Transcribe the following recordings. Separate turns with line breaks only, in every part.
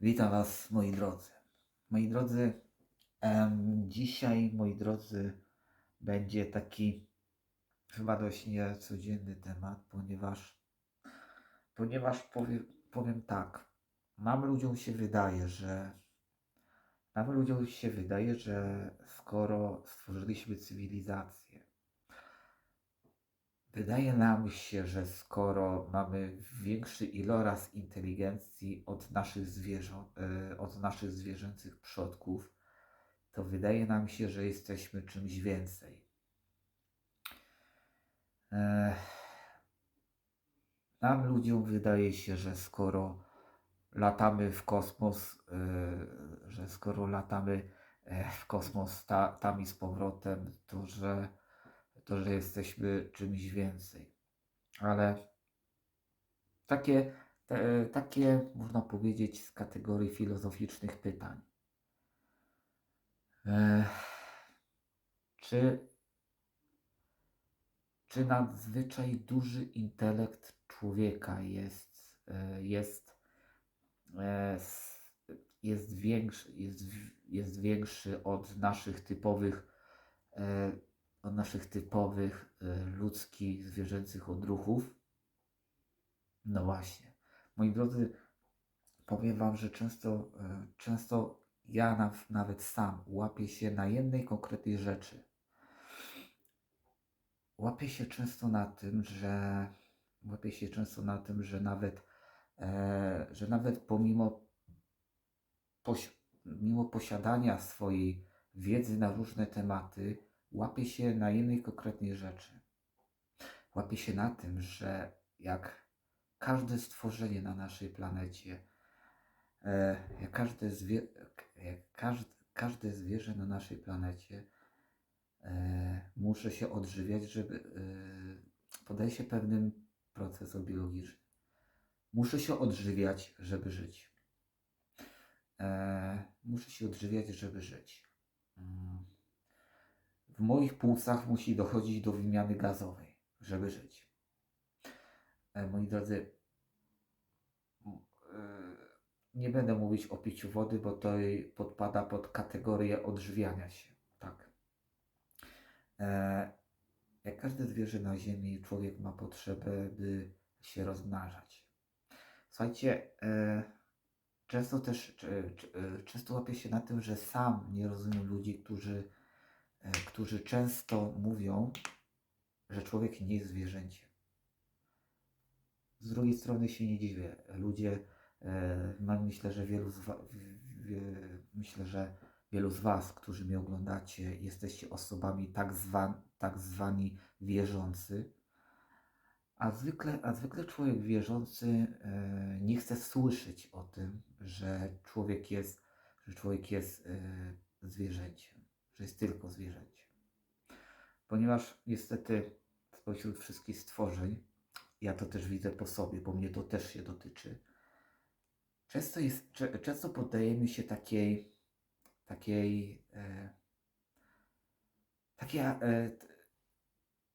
Witam Was, moi drodzy. Moi drodzy, em, dzisiaj, moi drodzy, będzie taki chyba dość niecodzienny temat, ponieważ, ponieważ powiem, powiem tak, nam ludziom się wydaje, że nam ludziom się wydaje, że skoro stworzyliśmy cywilizację, Wydaje nam się, że skoro mamy większy iloraz inteligencji od naszych zwierząt, e, od naszych zwierzęcych przodków, to wydaje nam się, że jesteśmy czymś więcej. E, Nam ludziom wydaje się, że skoro latamy w kosmos, e, że skoro latamy w kosmos ta, tam i z powrotem, to że to, że jesteśmy czymś więcej. Ale takie, te, takie można powiedzieć z kategorii filozoficznych pytań. E, czy, czy nadzwyczaj duży intelekt człowieka jest, e, jest, s- jest, większy, jest, jest większy od naszych typowych e, od naszych typowych e, ludzkich, zwierzęcych odruchów? No właśnie. Moi drodzy, powiem Wam, że często, e, często ja naw- nawet sam łapię się na jednej konkretnej rzeczy. Łapię się często na tym, że łapię się często na tym, że nawet, e, że nawet pomimo posi- mimo posiadania swojej wiedzy na różne tematy, łapię się na jednej konkretnej rzeczy. Łapię się na tym, że jak każde stworzenie na naszej planecie, e, jak każde, zwie, jak każde, zwierzę na naszej planecie, e, muszę się odżywiać, żeby e, podaje się pewnym procesom biologicznym. Muszę się odżywiać, żeby żyć. Muszę się odżywiać, żeby żyć. W moich płucach musi dochodzić do wymiany gazowej, żeby żyć. E, moi drodzy, e, nie będę mówić o piciu wody, bo to podpada pod kategorię odżywiania się. Tak. E, jak każde zwierzę na Ziemi, człowiek ma potrzebę, by się rozmnażać. Słuchajcie, często też często łapię się na tym, że sam nie rozumiem ludzi, którzy, którzy często mówią, że człowiek nie jest zwierzęciem. Z drugiej strony się nie dziwię. Ludzie, e, mam, myślę, że wielu z wa- w- w- myślę, że wielu z Was, którzy mnie oglądacie, jesteście osobami tak, zwan, tak zwani wierzący, a zwykle, a zwykle człowiek wierzący e, nie chce słyszeć o tym, że człowiek jest, że człowiek jest e, zwierzęciem, że jest tylko zwierzęciem. Ponieważ niestety spośród wszystkich stworzeń, ja to też widzę po sobie, bo mnie to też się dotyczy, często, jest, często poddajemy się takiej, takiej, e, takiej, e,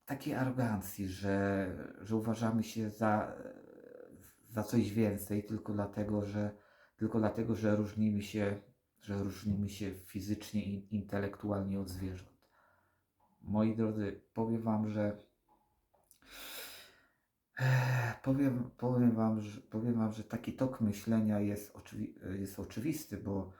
takiej arogancji, że, że uważamy się za, za coś więcej tylko dlatego, że, tylko dlatego, że różnimy się, że różnimy się fizycznie i intelektualnie od zwierząt. Moi drodzy, powiem Wam, że Ech, Powiem, powiem, wam, że, powiem Wam, że taki tok myślenia jest, oczywi jest oczywisty, bo,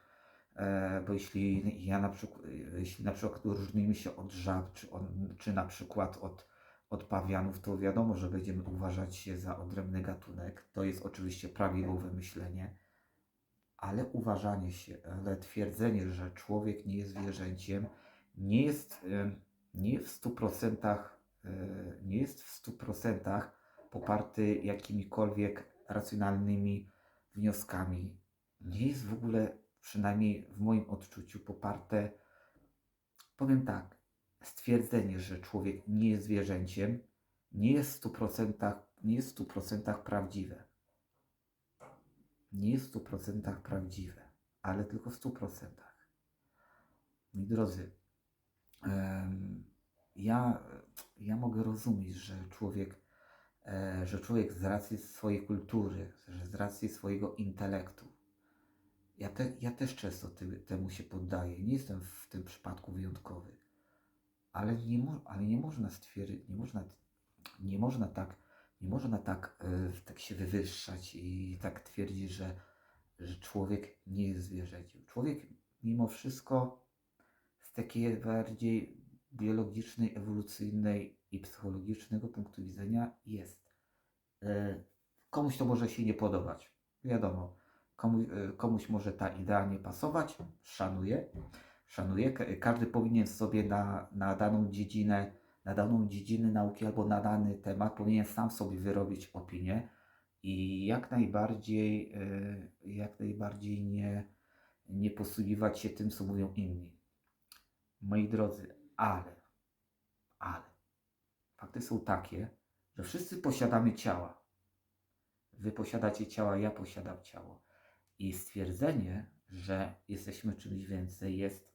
e, bo jeśli ja na przykład, jeśli na przykład różnimy się od żab, czy, on, czy na przykład od, od pawianów, to wiadomo, że będziemy uważać się za odrębny gatunek. To jest oczywiście prawidłowe myślenie, ale uważanie się, ale twierdzenie, że człowiek nie jest zwierzęciem, nie jest, nie w stu procentach, e, nie jest w stu procentach poparty jakimikolwiek racjonalnymi wnioskami. Nie jest w ogóle, przynajmniej w moim odczuciu, poparte, powiem tak, stwierdzenie, że człowiek nie jest zwierzęciem, nie jest w 100%, nie jest 100% prawdziwe. Nie jest w 100% prawdziwe, ale tylko w 100%. Moi drodzy, ja, ja mogę rozumieć, że człowiek e, że człowiek z racji swojej kultury, że z racji swojego intelektu, ja, te, ja też często ty, temu się poddaję, nie jestem w tym przypadku wyjątkowy, ale nie, ale nie można stwierdzić, nie można, nie można tak, nie można tak, e, tak się wywyższać i tak twierdzić, że, że człowiek nie jest zwierzęciem. Człowiek mimo wszystko z takiej bardziej biologicznej, ewolucyjnej i psychologicznego punktu widzenia jest. E, Komuś to może się nie podobać, wiadomo. Komu, e, komuś może ta idea nie pasować, szanuję. Szanuję. Ka- Każdy powinien sobie na, na daną dziedzinę, na daną dziedzinę nauki albo na dany temat powinien sam sobie wyrobić opinię i jak najbardziej, e, jak najbardziej nie, nie posługiwać się tym, co mówią inni. Moi drodzy, ale, ale, fakty są takie, że wszyscy posiadamy ciała. Wy posiadacie ciała, ja posiadam ciało. I stwierdzenie, że jesteśmy czymś więcej, jest,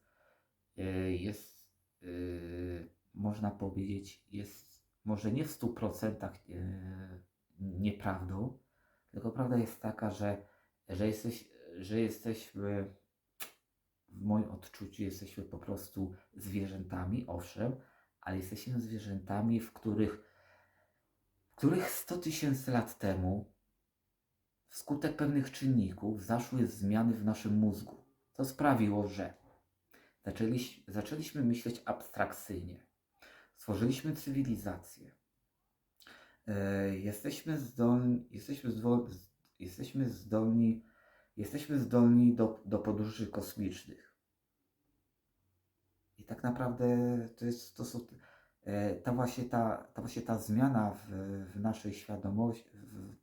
yy, jest yy, można powiedzieć, jest może nie w 100% yy, nieprawdą, tylko prawda jest taka, że, że, jesteś, że jesteśmy, w moim odczuciu, jesteśmy po prostu zwierzętami, owszem, ale jesteśmy zwierzętami, w których, w których 100 tysięcy lat temu wskutek pewnych czynników zaszły zmiany w naszym mózgu. To sprawiło, że zaczęliś, zaczęliśmy myśleć abstrakcyjnie. Stworzyliśmy cywilizację. E, jesteśmy zdolni, jesteśmy, zdol, jesteśmy zdolni, jesteśmy zdolni do, do podróży kosmicznych. I tak naprawdę to jest, to są, e, ta właśnie ta, ta właśnie ta zmiana w, w naszej świadomości,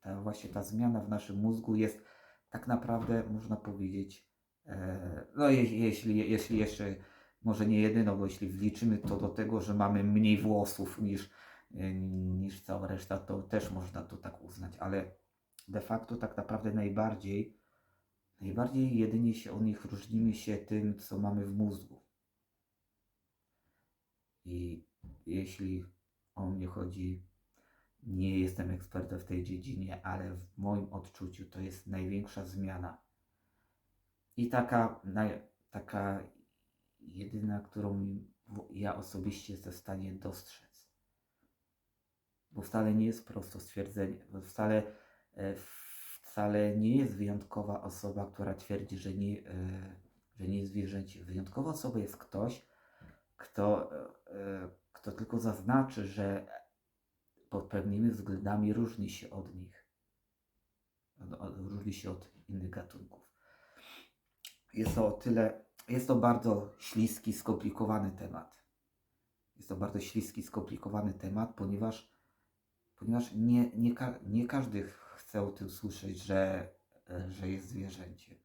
ta właśnie ta zmiana w naszym mózgu jest tak naprawdę, można powiedzieć, e, no je, jeśli, jeśli jeszcze, może nie jedyną, bo jeśli wliczymy to do tego, że mamy mniej włosów niż, e, niż cała reszta, to też można to tak uznać, ale de facto tak naprawdę najbardziej, najbardziej jedynie się od nich różnimy się tym, co mamy w mózgu. I jeśli o mnie chodzi, nie jestem ekspertem w tej dziedzinie, ale w moim odczuciu to jest największa zmiana. I taka, taka jedyna, którą ja osobiście jestem w stanie dostrzec. Bo wcale nie jest prosto stwierdzenie, bo wcale, e, wcale nie jest wyjątkowa osoba, która twierdzi, że nie, e, że nie jest zwierzęciem. Wyjątkowa osoba jest ktoś, kto, e, kto tylko zaznaczy, że pod pewnymi względami różni się od nich. Różni się od innych gatunków. Jest to o tyle, jest to bardzo śliski, skomplikowany temat. Jest to bardzo śliski, skomplikowany temat, ponieważ, ponieważ nie, nie, nie każdy chce o tym słyszeć, że, że jest zwierzęciem.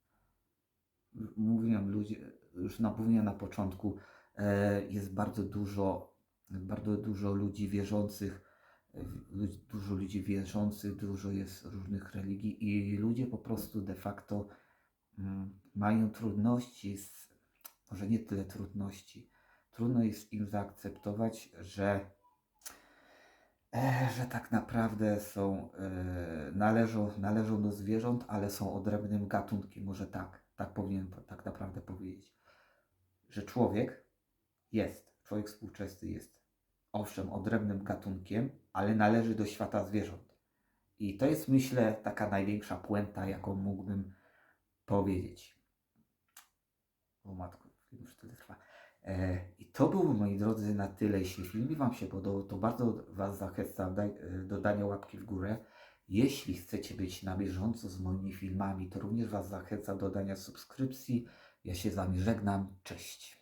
M- Mówiłem ludzie, już na, na początku, e, jest bardzo dużo, bardzo dużo ludzi wierzących, dużo ludzi wierzących, dużo jest różnych religii i ludzie po prostu de facto mm, mają trudności, z, może nie tyle trudności, trudno jest im zaakceptować, że, e, że tak naprawdę są, e, należą, należą do zwierząt, ale są odrębnym gatunkiem, może tak, tak powinien po- tak naprawdę powiedzieć, że człowiek jest, człowiek współczesny jest, owszem, odrębnym gatunkiem, ale należy do świata zwierząt. I to jest, myślę, taka największa puenta, jaką mógłbym powiedzieć. Matko, film już tyle trwa. E, I to było, moi drodzy, na tyle. Jeśli film Wam się podobał, to bardzo Was zachęcam e, do dania łapki w górę. Jeśli chcecie być na bieżąco z moimi filmami, to również Was zachęcam do dania subskrypcji. Ja się z Wami żegnam. Cześć.